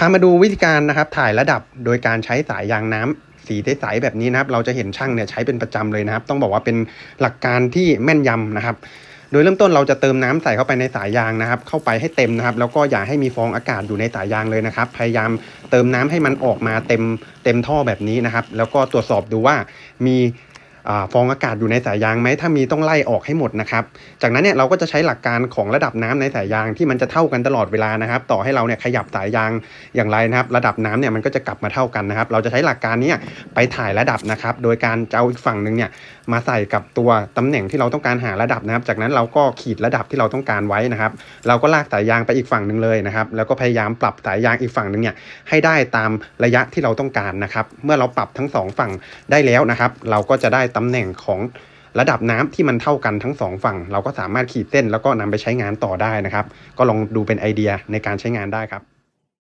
พามาดูวิธีการนะครับถ่ายระดับโดยการใช้สายยางน้ำสีใสๆแบบนี้นะครับ เราจะเห็นช่างเนี่ยใช้เป็นประจำเลยนะครับ ต้องบอกว่าเป็นหลักการที่แม่นยำนะครับ โดยเริ่มต้นเราจะเติมน้ำใส่เข้าไปในสายยางนะครับ เข้าไปให้เต็มนะครับ แล้วก็อย่าให้มีฟองอากาศอยู่ในสายยางเลยนะครับ พยายามเติมน้ำให้มันออกมาเต็มเต็มท่อแบบนี้นะครับ แล้วก็ตรวจสอบดูว่ามี ฟองอากาศอยู่ในสายยางไหมถ้ามีต้องไล่ออกให้หมดนะครับ จากนั้นเนี่ยเราก็จะใช้หลักการของระดับน้ำในสายยางที่มันจะเท่ากันตลอดเวลานะครับ ต่อให้เราเนี่ยขยับสายยางอย่างไรนะครับ ระดับน้ำเนี่ยมันก็จะกลับมาเท่ากันนะครับ เราจะใช้หลักการนี้ไปถ่ายระดับนะครับ โดยการจะเอาอีกฝั่งหนึ่งเนี่ยมาใส่กับตัวตำแหน่งที่เราต้องการหาระดับนะครับ จากนั้นเราก็ขีดระดับที่เราต้องการไว้นะครับ เราก็ลากสายยางไปอีกฝั่งหนึ่งเลยนะครับ แล้วก็พยายามปรับสายยางอีกฝั่งหนึ่งเนี่ยให้ได้ตามระยะที่เราต้องการนะครับ เมื่อเราปรับทั้งสองฝั่งได้แล้วนะครับ เราก็จะได้ตำแหน่งของระดับน้ำที่มันเท่ากันทั้งสองฝั่ง เราก็สามารถขีดเส้นแล้วก็นำไปใช้งานต่อได้นะครับ ก็ลองดูเป็นไอเดียในการใช้งานได้ครับ